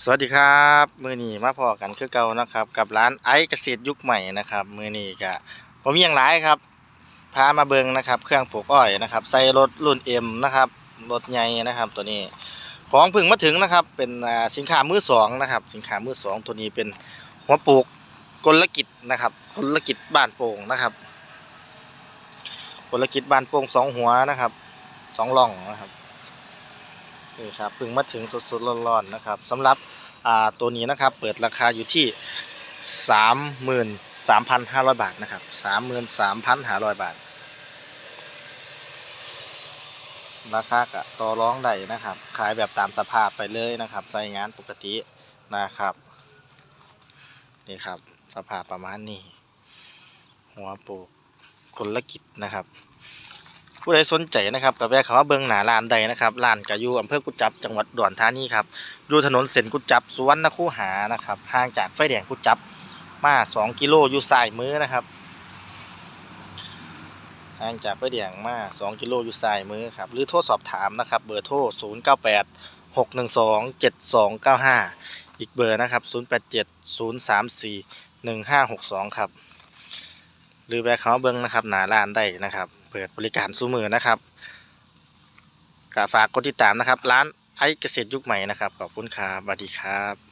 สวัสดีครับมือนี้มาพอกันคือเก่านะครับ กับร้านไอซ์เกษตรยุคใหม่นะครับมือนี้ก็ผมยังหลายครับพามาเบิงนะครับ เครื่องปลูกอ้อยนะครับใส่รถรุ่นเอ็มนะครับรถใหญ่นะครับ ตัวนี้ของพึ่งมาถึงนะครับ เป็นสินค้ามือสองนะครับ สินค้ามือสองตัวนี้เป็นหัวปลูกกลกิจนะครับกลกิจบ้านโป่งนะครับกลกิจบ้านโป่งสองหัวนะครับสองล่องนะครับ นี่ครับเพิ่งมาถึงสดๆร้อนๆนะครับสำหรับตัวนี้นะครับเปิดราคาอยู่ที่ 33,500 บาทนะครับ 33,500 บาท ราคากะต่อร้องได้นะครับ ขายแบบตามสภาพไปเลยนะครับใส่งานปกตินะครับนี่ครับสภาพประมาณนี้ หัวปลูกคนละกิจนะครับ ผู้ใดสนใจนะครับกับแวะเข้ามาเบิ่งหน้าร้านใดนะครับร้านก็อยู่อำเภอกุจจับจังหวัดดอุดรธานีครับอยู่ถนนเส้นกุจจับสุวรรณคูหานะครับห่างจากไฟแดงกุจจับมา2กิโลอยู่ซ้ายมือนะครับห่างจากไฟแดงมา2กิโลอยู่ซ้ายมือครับหรือโทรสอบถามนะครับเบอร์โทร098 612 7295อีกเบอร์นะครับ087 034 1562ครับหรือแวะเข้ามาเบิ่งนะครับหน้าร้านได้นะครับ เปิดบริการสู้มือนะครับก็ฝากกดติดตามนะครับ ร้านไอเกษตรยุคใหม่นะครับ ขอบคุณครับสวัสดีครับ